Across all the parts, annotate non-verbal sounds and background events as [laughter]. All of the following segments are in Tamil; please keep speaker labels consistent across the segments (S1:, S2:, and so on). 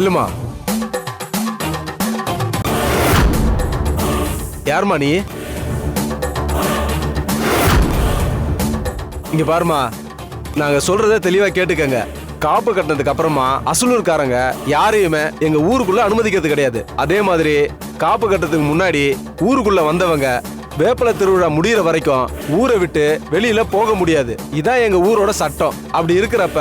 S1: நில்லுமா யாரும்மா நீ? இங்க பாருமா நாங்க சொல்றத தெளிவா கேட்டுக்கங்க. காப்பு கட்டினதுக்கு அப்புறமா அசலூர்காரங்க யாரையுமே எங்க ஊருக்குள்ள அனுமதிக்கிறது கிடையாது. அதே மாதிரி காப்பு கட்டுறதுக்கு முன்னாடி ஊருக்குள்ள வந்தவங்க வேப்பல திருவிழா முடியிற வரைக்கும் ஊரை விட்டு வெளியில போக முடியாது. இதான் எங்க ஊரோட சட்டம். அப்படி இருக்கிறப்ப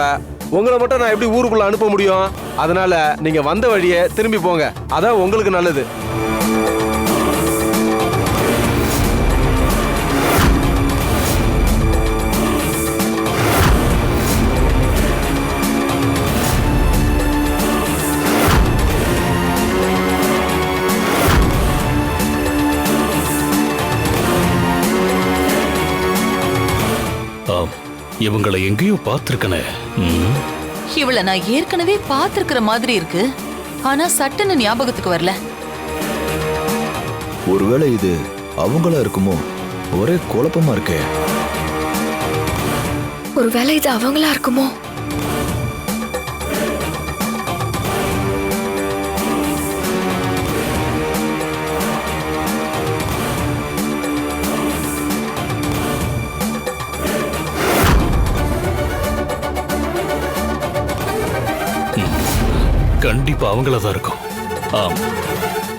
S1: உங்களை மட்டும் நான் எப்படி ஊருக்குள்ள அனுப்ப முடியும்? அதனால நீங்க வந்த வழியே திரும்பி போங்க. அதான் உங்களுக்கு நல்லது.
S2: இவங்களை எங்கேயோ பார்த்திருக்கனே.
S3: இவள நான் ஏற்கனவே பார்த்திருக்கிற மாதிரி இருக்கு. ஆனா சட்டுன்னு ஞாபகத்துக்கு வரல.
S4: ஒருவேளை இது அவங்களா இருக்குமோ? ஒரே குழப்பமா இருக்கே.
S5: ஒருவேளை இது அவங்களா இருக்குமோ?
S2: கண்டிப்பா அவங்கள தான் இருக்கும். ஆம்.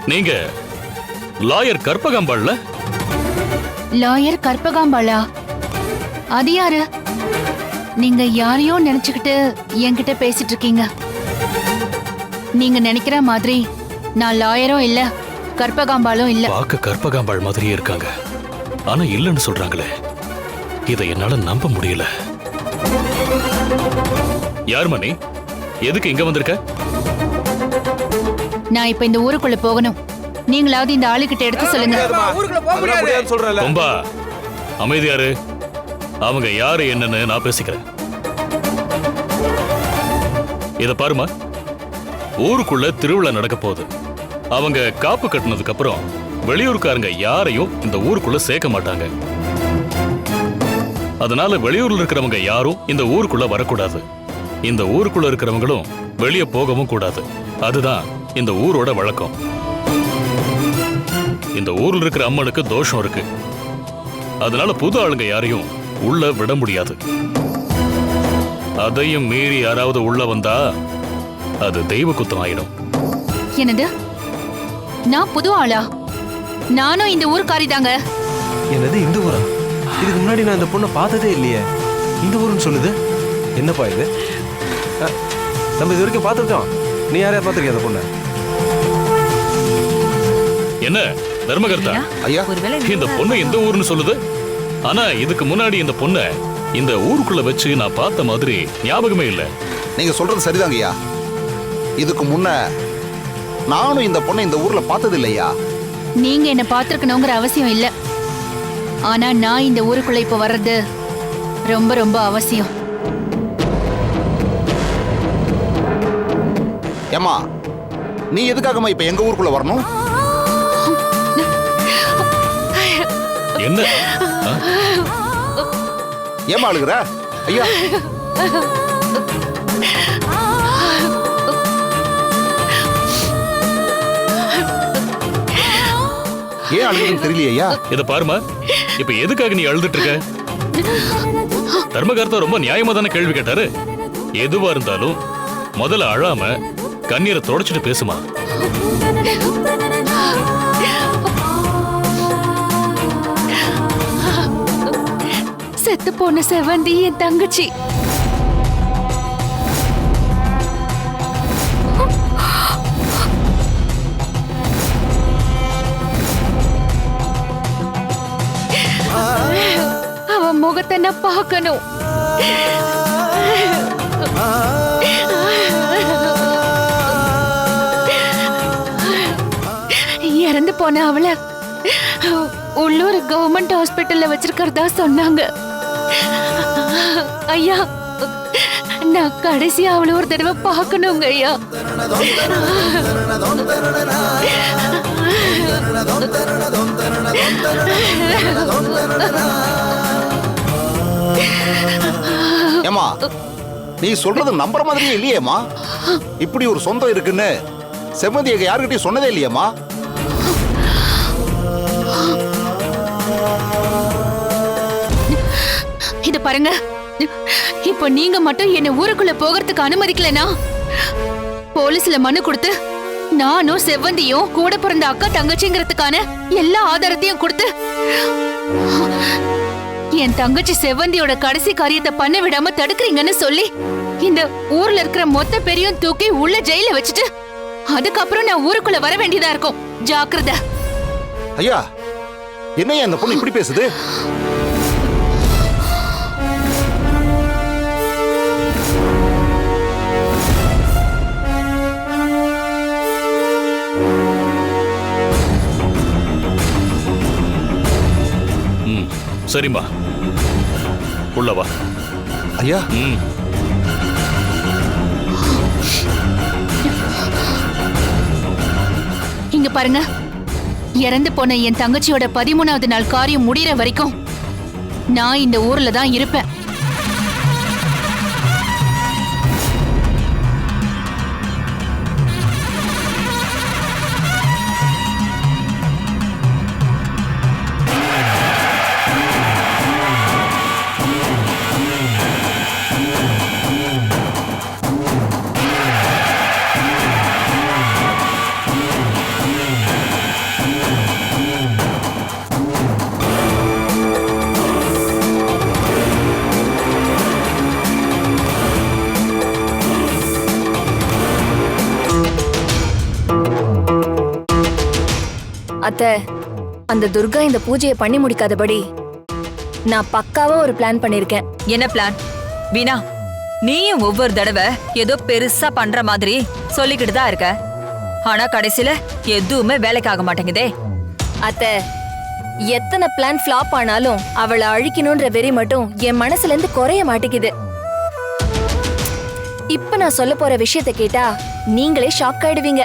S2: நீங்க லாயர் கற்பகாம்பாள்ல?
S6: லாயர் கற்பகாம்பாளா? அது யாரு? நீங்க யாரையோ நினைச்சுக்கிட்டு என்கிட்ட பேசிட்டு இருக்கீங்க நீங்க நினைக்கிற மாதிரி நான் லாயரும் இல்ல கற்பகாம்பாளும் இல்ல.
S2: பார்க்க கற்பகாம்பாள் மாதிரியே இருக்காங்க. ஆனா இல்லைன்னு சொல்றாங்களே. இதை என்னால நம்ப முடியல. யார் மணி? எதுக்கு இங்க வந்திருக்க?
S6: நான் இப்ப இந்த ஊருக்குள்ள போகணும். நீங்களாவது இந்த ஆளுகிட்ட எடுத்து சொல்லுங்க.
S1: சொல்றேன்ல.
S2: ரொம்ப அமைதியாரு அவங்க யாரு என்னன்னு நான் பேசிக்கிறேன். இத பாருமா. ஊருக்குள்ள திருவிழா நடக்க போகுது. அவங்க காப்பு கட்டினதுக்கு அப்புறம் வெளியூர்காரங்க யாரையும் இந்த ஊருக்குள்ள சேர்க்க மாட்டாங்க. அதனால வெளியூர்ல இருக்கிறவங்க யாரும் இந்த ஊருக்குள்ள வரக்கூடாது. இந்த ஊருக்குள்ள இருக்கிறவங்களும் வெளியே போகவும் கூடாது. அதுதான் இந்த ஊரோட வழக்கம். இந்த ஊர்ல இருக்கிற அம்மனுக்கு தோஷம் இருக்கு. அதனால புது ஆளுங்க யாரையும் உள்ள விட முடியாது. அதையும் மீறி யாராவது உள்ள வந்தா அது தெய்வ குத்தம் ஆயிடும்
S6: என்னது? நான் புது ஆளா? நானும் இந்த ஊருக்காரி தாங்க.
S1: என்னது இந்த ஊரா? இதுக்கு முன்னாடி நான் இந்த பொண்ணை பார்த்ததே இல்லையே. இந்த ஊருன்னு சொல்லுது? என்னப்பா இது? நம்ம இது வரைக்கும் பார்த்துருக்கோம். நீ யாரையா பார்த்துருக்கிய அந்த பொண்ணை?
S2: என்ன தர்மகர்த்தா?
S4: ஐயா.
S2: இந்த பொண்ணு எந்த ஊர்னு சொல்லுது? ஆனா இதுக்கு முன்னாடி இந்த பொண்ணை இந்த ஊருக்குள்ள வச்சு நான் பார்த்த மாதிரி ஞாபகமே இல்ல.
S7: நீங்க சொல்றது சரிதாங்க ஐயா. இதுக்கு முன்ன நானும் இந்த பொண்ணை இந்த ஊர்ல பார்த்தது இல்லையா
S6: நீங்க என்ன பார்த்திருக்கணுங்கிற அவசியம் இல்ல. ஆனா நான் இந்த ஊருக்குள்ள இப்ப வர்றது ரொம்ப ரொம்ப அவசியம்.
S7: ஏமா நீ எதுக்காகம்மா இப்ப எங்க ஊருக்குள்ள வரணும்?
S2: என்ன?
S7: ஏமா அழுகுற? ஐயா. ஏன் அழுகுன்னு தெரியலையா
S2: இத பாருமா இப்ப எதுக்காக நீ அழுதுட்டு இருக்க? தர்மகர்த்தா ரொம்ப நியாயமா தானே கேள்வி கேட்டாரு. எதுவா இருந்தாலும் முதல்ல அழாம கண்ணீரை தொடச்சிட்டு பேசுமா?
S6: செத்து போன செவந்தி என் தங்கச்சி. அவன் முகத்தை நான் பார்க்கணும். போன அவளை உள்ளூர் கவர்மெண்ட் ஹாஸ்பிட்டல்ல வச்சிருக்கிறதா சொன்னாங்க. ஐயா நான் கடைசியா அவளை ஒரு தடவை பார்க்கணுங்க ஐயா.
S7: ஏமா நீ சொல்றது நம்புற மாதிரியே இல்லையேமா இப்படி ஒரு சொந்தம் இருக்குன்னு செம்மதி எங்க யாருக்கிட்டையும் சொன்னதே
S6: இல்லையேமா பாருங்க. இப்போ நீங்க மட்டும் என்ன ஊருக்குள்ள போகிறதுக்கு அனுமதிக்கலனா? போலீஸ்ல மனு கொடுத்து நானும் செவ்வந்தியும் கூட பிறந்த அக்கா தங்கச்சிங்கிறதுக்கான எல்லா ஆதாரத்தையும் கொடுத்து என் தங்கச்சி செவ்வந்தியோட கடைசி காரியத்தை பண்ண விடாம தடுக்கிறீங்கன்னு சொல்லி இந்த ஊர்ல இருக்கிற மொத்த பெரியும் தூக்கி உள்ள ஜெயில வச்சுட்டு அதுக்கப்புறம் நான் ஊருக்குள்ள வர வேண்டியதா இருக்கும். ஜாக்கிரதை.
S7: ஐயா என்னையா அந்த பொண்ணு இப்படி பேசுது?
S2: சரிம்மா. உள்ள வா.
S7: ஐயா.
S2: ம்.
S6: இங்க பாருங்க. இறந்து போன என் தங்கச்சியோட பதிமூணாவது நாள் காரியம் முடியற வரைக்கும் நான் இந்த ஊர்ல தான் இருப்பேன்.
S5: அத்தை அந்த துர்கா இந்த பூஜையை பண்ணி முடிக்காதபடி நான் பக்காவா ஒரு பிளான் பண்ணிருக்கேன்.
S8: என்ன பிளான் வீணா நீயும் ஒவ்வொரு தடவை ஏதோ பெருசா பண்ற மாதிரி சொல்லிக்கிட்டு தான் இருக்க. ஆனா கடைசியில எதுவுமே வேலைக்கு ஆக மாட்டேங்குதே.
S5: அத்தை எத்தனை பிளான் ஃப்ளாப் ஆனாலும் அவளை அழிக்கணும்ன்ற வெறி மட்டும் என் மனசுல இருந்து குறைய மாட்டேங்குது. இப்ப நான் சொல்ல போற விஷயத்தை கேட்டா நீங்களே ஷாக் ஆயிடுவீங்க.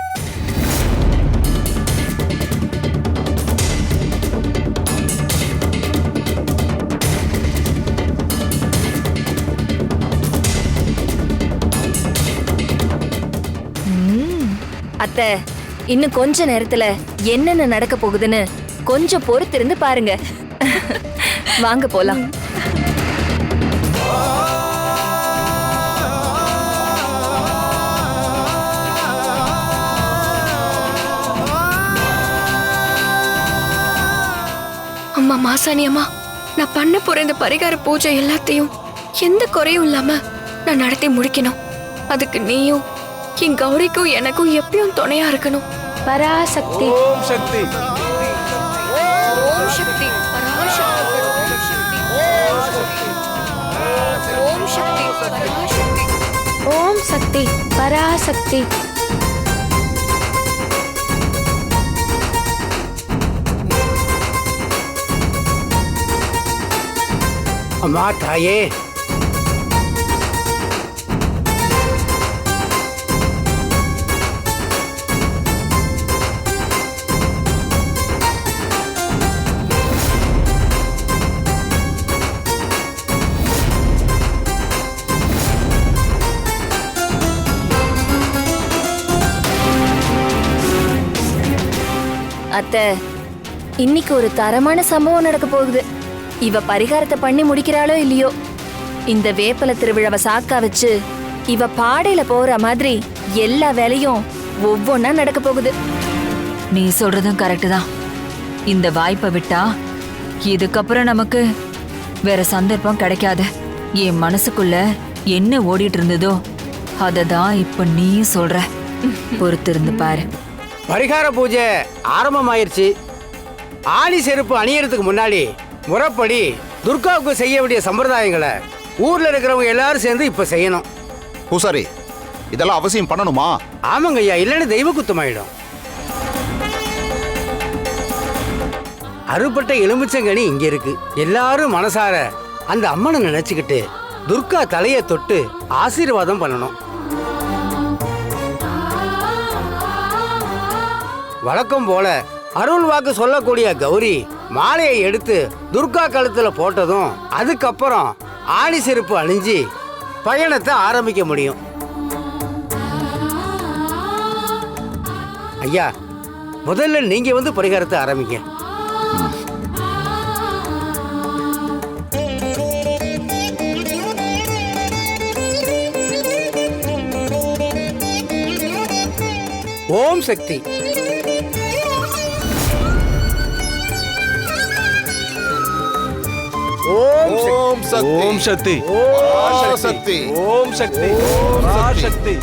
S5: அத்தை இன்னும் கொஞ்ச நேரத்துல என்னென்ன நடக்க போகுதுன்னு கொஞ்சம் பொறுத்திருந்து பாருங்க. [laughs] வாங்க போலாம்.
S9: அம்மா மாசாணி அம்மா நான் பண்ண போற இந்த பரிகார பூஜை எல்லாத்தையும் எந்த குறையும் இல்லாம நான் நடத்தி முடிக்கணும். அதுக்கு நீயும் என் கௌரிக்கும் எனக்கும் எப்பயும் துணையா இருக்கணும்
S5: பராசக்தி
S1: ஓம் சக்தி
S9: ஓம் சக்தி பராசக்தி ஓம் சக்தி பராசக்தி
S5: ஓம் சக்தி பராசக்தி
S10: அம்மா தாயே
S5: அத்தை இன்னைக்கு ஒரு தரமான சம்பவம் நடக்க போகுது. இவ பரிகாரத்தை பண்ணி முடிக்கிறாளோ இல்லையோ? இந்த வேப்பல திருவிழாவை சாக்கா வச்சு இவ பாடையில போற மாதிரி எல்லா வேலையும் ஒவ்வொன்னா நடக்க போகுது.
S8: நீ சொல்றதும் கரெக்டு தான். இந்த வாய்ப்பை விட்டா இதுக்கப்புறம் நமக்கு வேற சந்தர்ப்பம் கிடைக்காது. என் மனசுக்குள்ள என்ன ஓடிட்டு இருந்ததோ அதை தான் இப்ப நீயும் சொல்ற. பொறுத்திருந்து பாரு.
S10: பரிகார பூஜை ஆரம்பமாயிருச்சு. ஆணி செருப்பு அணியறதுக்கு முன்னாடி முறைப்படி துர்காவுக்கு செய்ய வேண்டிய சம்பிரதாயங்களை ஊர்ல இருக்கிறவங்க எல்லாரும் சேர்ந்து இப்ப செய்யணும்.
S7: பூசாரி இதெல்லாம் அவசியம் பண்ணணுமா?
S10: ஆமாங்க ஐயா இல்லைன்னு தெய்வ குத்தமாயிடும். அறுபட்ட எலுமிச்சங்கனி இங்க இருக்கு. எல்லாரும் மனசார அந்த அம்மனை நினைச்சுக்கிட்டு துர்கா தலையை தொட்டு ஆசீர்வாதம் பண்ணணும். வழக்கம் போல அருள் வாக்கு சொல்லக்கூடிய கௌரி மாலையை எடுத்து துர்கா கழுத்துல போட்டதும் அதுக்கப்புறம் ஆணி செருப்பு அணிஞ்சு பயணத்தை ஆரம்பிக்க முடியும். ஐயா முதல்ல நீங்க வந்து பரிகாரத்தை ஆரம்பிங்க. ஓம் சக்தி. ஓம் சக்தி
S7: ஓம் சக்தி
S1: ஓம்
S7: பராசக்தி.
S1: சக்தி ஓம் சக்தி பராசக்தி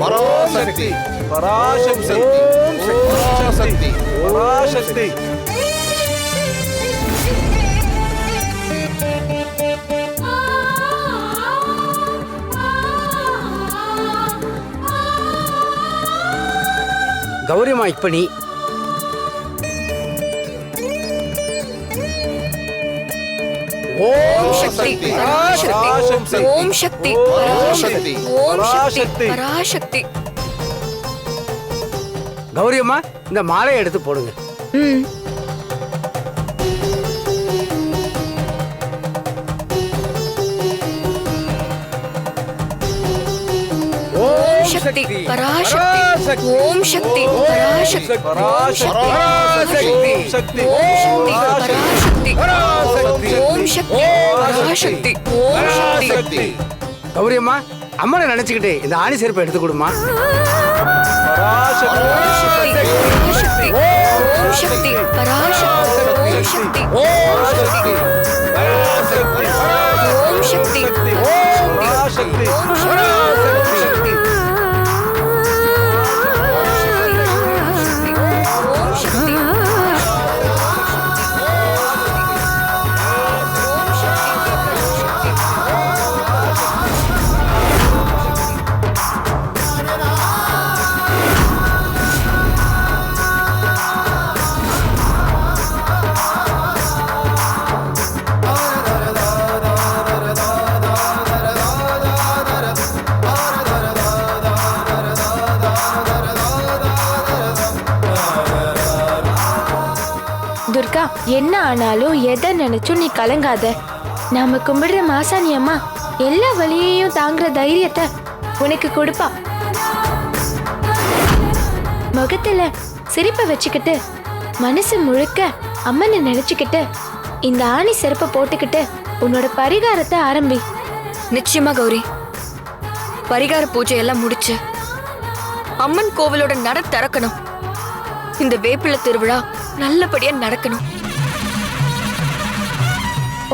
S7: பராசக்தி
S1: பராசக்தி
S7: ஓம் சக்தி.
S10: ஓம்
S9: சக்தி
S7: சக்தி.
S9: பராசக்தி ஓம் சக்தி பராசக்தி ஓம் சக்தி
S1: பராசக்தி.
S10: கௌரி அம்மா இந்த மாலையை எடுத்து போடுங்க
S9: ம் ஓம் சக்தி பராசக்தி ஓம் சக்தி பராசக்தி
S1: பராசக்தி சக்தி
S9: ஓம் சக்தி பராசக்தி ஓம் சக்தி. பராசக்தி ஓம் சக்தி.
S7: சக்தி.
S10: கௌரி அம்மா அம்மனை நினைச்சுக்கிட்டு இந்த ஆணி செருப்பை எடுத்து கொடுமா
S9: ஓம் சக்தி. பராசக்தி ஓம் சக்தி.
S11: துர்கா என்ன ஆனாலும் எதை நினைச்சும் நீ கலங்காத. நாம கும்பிடுற மாசாணி அம்மா எல்லா வழியையும் தாங்குற தைரியத்தை உனக்கு கொடுப்பா. முகத்துல சிரிப்பை வச்சுக்கிட்டு மனசு முழுக்க அம்மனை நினைச்சுக்கிட்டு இந்த ஆணி செருப்பை போட்டுக்கிட்டு உன்னோட பரிகாரத்தை ஆரம்பி.
S9: நிச்சயமா கௌரி. பரிகார பூஜை எல்லாம் முடிச்சு அம்மன் கோவிலோட நட திறக்கணும். இந்த வேப்பில திருவிழா நல்லபடியா நடக்கணும்.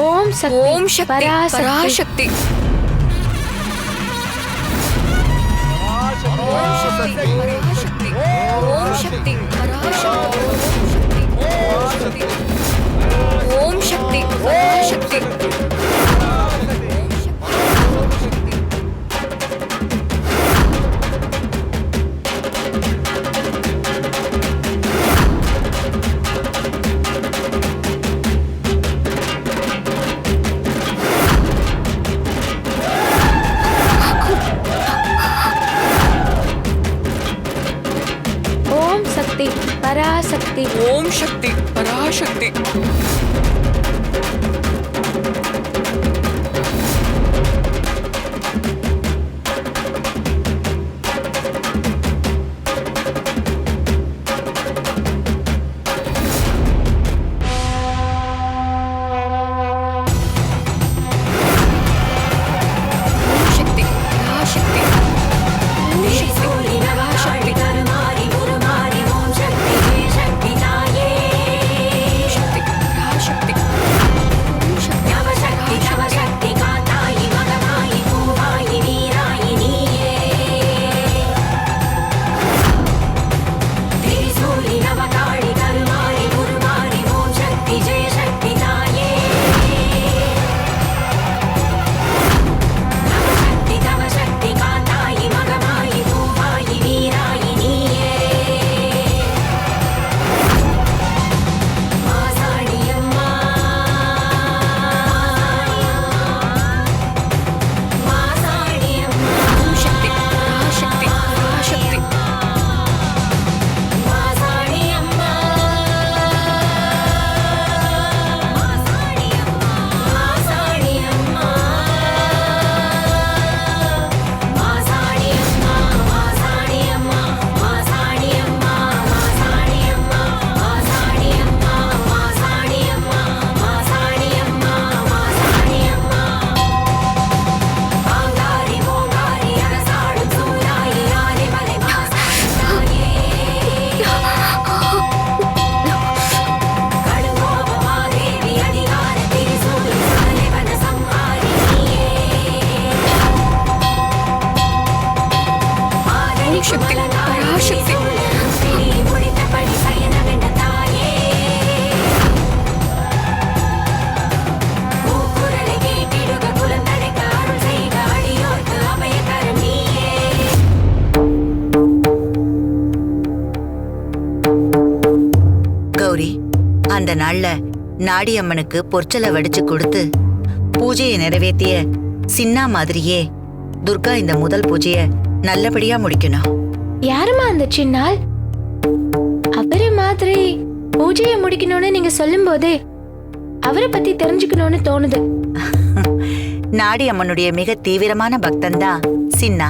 S11: ஓம் சக்தி
S9: ஓம் சக்தி
S11: பராசக்தி.
S9: ஓம் சக்தி பராசக்தி. ஓம் சக்தி பராசக்தி. ஓம் சக்தி பராசக்தி.
S11: ஓம்
S12: அந்த நாள்ல நாடியம்மனுக்கு பொற்சலை வடிச்சு கொடுத்து பூஜையை நிறைவேத்திய சின்னா மாதிரியே துர்கா இந்த முதல் பூஜைய நல்லபடியா முடிக்கணும்.
S11: யாருமா அந்த சின்னால்? அவரை மாதிரி பூஜையை முடிக்கணும்னு நீங்க சொல்லும் போதே அவரை பத்தி தெரிஞ்சுக்கணும்னு தோணுது. [laughs]
S12: நாடியம்மனுடைய மிக தீவிரமான பக்தன்தான் சின்னா.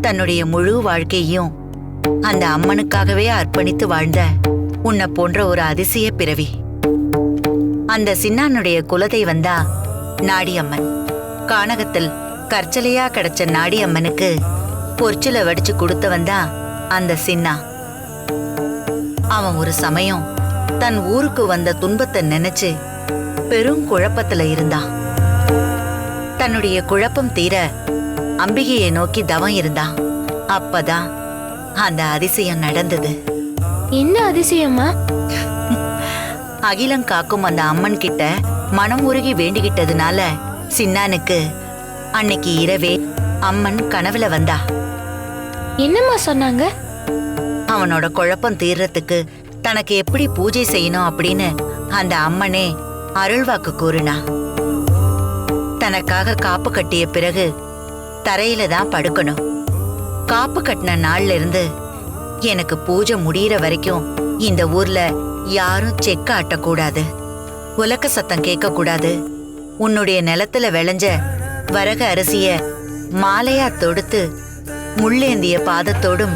S12: தன்னுடைய முழு வாழ்க்கையும் அந்த அம்மனுக்காகவே அர்ப்பணித்து வாழ்ந்த உன்னை போன்ற ஒரு அதிசய பிறவி. அந்த சின்னானுடைய குலதெய்வந்தா நாடியம்மன். கானகத்தில் கற்சலையா கிடைச்ச நாடியம்மனுக்கு பொற்சில வடிச்சு கொடுத்தவன் தான் அந்த சின்னா. அவன் ஒரு சமயம் தன் ஊருக்கு வந்த துன்பத்தை நினைச்சு பெரும் குழப்பத்துல இருந்தான் தன்னுடைய குழப்பம் தீர அம்பிகையை நோக்கி தவம் இருந்தான் அப்பதான் அந்த அதிசயம் நடந்தது.
S11: என்ன அதிசயமா?
S12: அகிலம் காக்கும் அந்த அம்மன் கிட்ட மனம் உருகி வேண்டிக்கிட்டதுனால சின்னானுக்கு அன்னைக்கு இரவே அம்மன் கனவுல வந்தா.
S11: என்னம்மா சொன்னாங்க?
S12: அவனோட குழப்பம் தீர்றதுக்கு தனக்கு எப்படி பூஜை செய்யணும் அப்படின்னு அந்த அம்மனே அருள்வாக்கு கூறினா. தனக்காக காப்பு கட்டிய பிறகு தரையில தான் படுக்கணும். காப்பு கட்டின நாள்ல இருந்து எனக்கு பூஜை முடியிற வரைக்கும் இந்த ஊர்ல யாரும் செக்க ஆட்டக்கூடாது. உலக்க சத்தம் கேட்க கூடாது உன்னுடைய நிலத்துல விளைஞ்ச வரக அரிசிய மாலையா தொடுத்து முள்ளேந்திய பாதத்தோடும்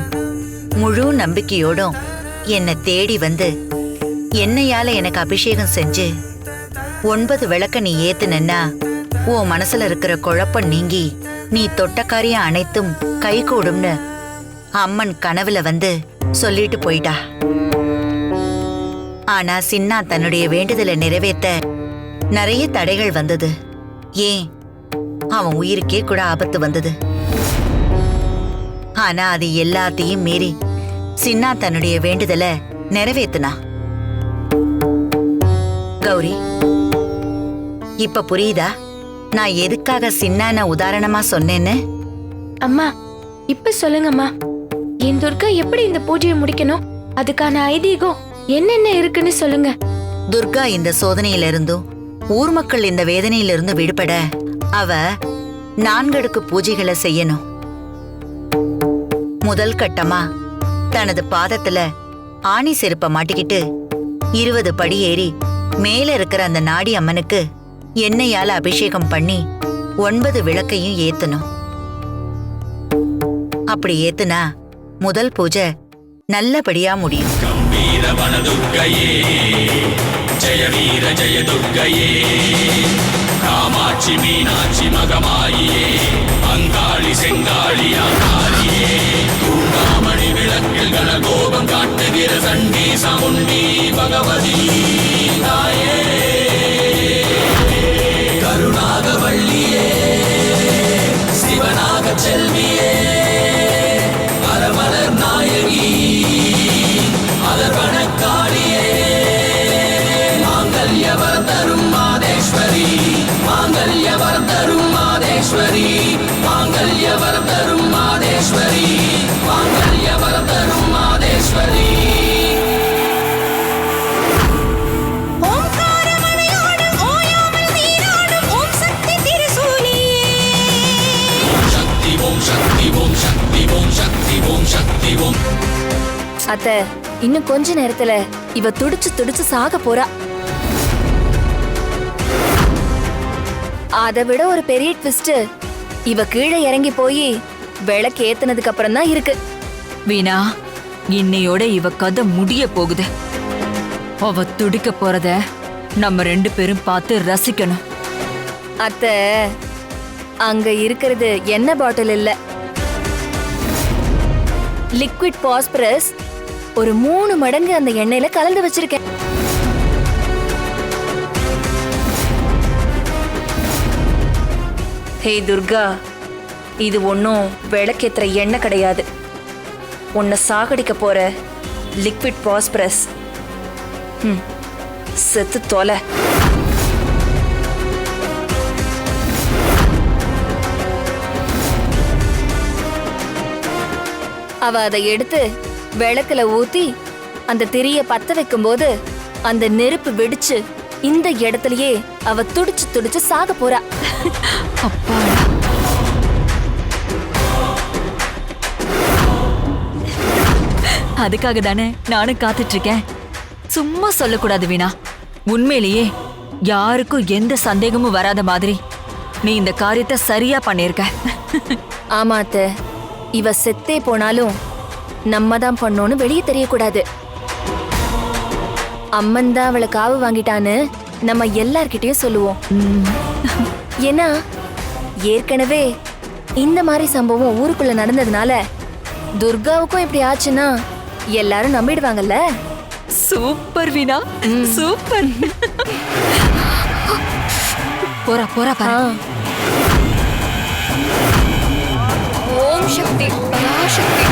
S12: முழு நம்பிக்கையோடும் என்னை தேடி வந்து என்னையால எனக்கு அபிஷேகம் செஞ்சு ஒன்பது விளக்க நீ ஏத்துனன்னா உன் மனசுல இருக்கிற குழப்பம் நீங்கி நீ தொட்டக்காரிய அனைத்தும் அனைத்தும் கைகூடும்னு அம்மன் கனவுல வந்து சொல்லிட்டு போயிட்டா. ஆனா சின்னா தன்னுடைய வேண்டுதலை நிறைவேத்த நிறைய தடைகள் வந்தது. ஏன்? அவன் உயிருக்கே கூட ஆபத்து வந்தது. ஆனா அது எல்லாத்தையும் மீறி சின்னா தன்னுடைய வேண்டுதலை நிறைவேத்துனா. கௌரி இப்ப புரியுதா? நான் எதுக்காக சின்னான உதாரணமா சொன்னேன்னு?
S11: அம்மா இப்ப சொல்லுங்கம்மா. என் துர்கா எப்படி இந்த பூஜையை முடிக்கணும்? அதுக்கான ஐதீகம் என்னென்ன இருக்குன்னு சொல்லுங்க.
S12: துர்கா இந்த சோதனையிலிருந்தும் ஊர் மக்கள் இந்த வேதனையிலிருந்து விடுபட அவ நான்கடுக்கு பூஜைகளை செய்யணும். முதல் கட்டமா தனது பாதத்துல ஆணி செருப்ப மாட்டிக்கிட்டு இருபது படி ஏறி மேல இருக்கிற அந்த நாடி அம்மனுக்கு எண்ணெயால அபிஷேகம் பண்ணி ஒன்பது விளக்கையும் ஏத்தணும். அப்படி ஏத்துனா முதல் பூஜை நல்லபடியா முடியும்.
S13: காமாட்சி மீனாட்சி மகமாயியே அங்காளி செங்காளி ஆங்காளியே தூங்காமணி விளக்கில் கனகோபம் காட்டுகிற சண்டி சமுண்டி பகவதி தாயே. கருணாக வள்ளியே சிவனாக செல்வியே. மாதேஸ்வரி மாங்கல்யவர் தரும் மாதேஸ்வரி மாங்கல்யவர் தரும் மாதேஸ்வரி
S5: அத்த இன்னும் கொஞ்ச நேரத்துல இவ துடிச்சு துடிச்சு சாக போறா. அதை விட ஒரு பெரிய ட்விஸ்ட் இவ கீழே இறங்கி போய் விளக்கு ஏத்துனதுக்கு அப்புறம் தான் இருக்கு.
S8: வீணா இன்னையோட இவ கதை முடிய போகுது. அவ துடிக்க போறத நம்ம ரெண்டு பேரும் பார்த்து ரசிக்கணும்.
S5: அத்த அங்க இருக்கிறது எண்ணெய் பாட்டில் இல்ல? லிக்விட் பாஸ்பரஸ் ஒரு மூணு மடங்கு அந்த எண்ணெயில கலந்து வச்சிருக்கேன். ஹே துர்கா இது ஒன்றும் விளக்கேத்துற எண்ணெய் கிடையாது. உன்னை சாகடிக்க போற லிக்விட் பாஸ்பரஸ் ம் செத்து தொலை. அவ அதை எடுத்து விளக்குல ஊத்தி அந்த திரிய பத்த வைக்கும்போது அந்த நெருப்பு வெடிச்சு இந்த இடத்துலயே அவ துடிச்சு துடிச்சு சாக போறா.
S8: அப்பாடா. அதுக்காக தானே நானும் காத்துட்டு இருக்கேன் சும்மா சொல்லக்கூடாது வீணா. உண்மையிலேயே யாருக்கும் எந்த சந்தேகமும் வராத மாதிரி நீ இந்த காரியத்தை சரியா பண்ணிருக்க
S5: ஆமா அத்தை. இவ செத்தே போனாலும் நம்ம தான் பண்ணோன்னு வெளியே தெரியக்கூடாது. அம்மன் தான் அவளை காவு வாங்கிட்டான்னு நம்ம எல்லார்கிட்டயும் சொல்லுவோம். ஏன்னா ஏற்கனவே இந்த மாதிரி சம்பவம் ஊருக்குள்ள நடந்ததுனால துர்காவுக்கும் இப்படி ஆச்சுன்னா எல்லாரும் நம்பிடுவாங்கல்ல?
S8: சூப்பர் வீணா. சூப்பர். போறா போறா பா
S5: ஓம் சக்தி பராசக்தி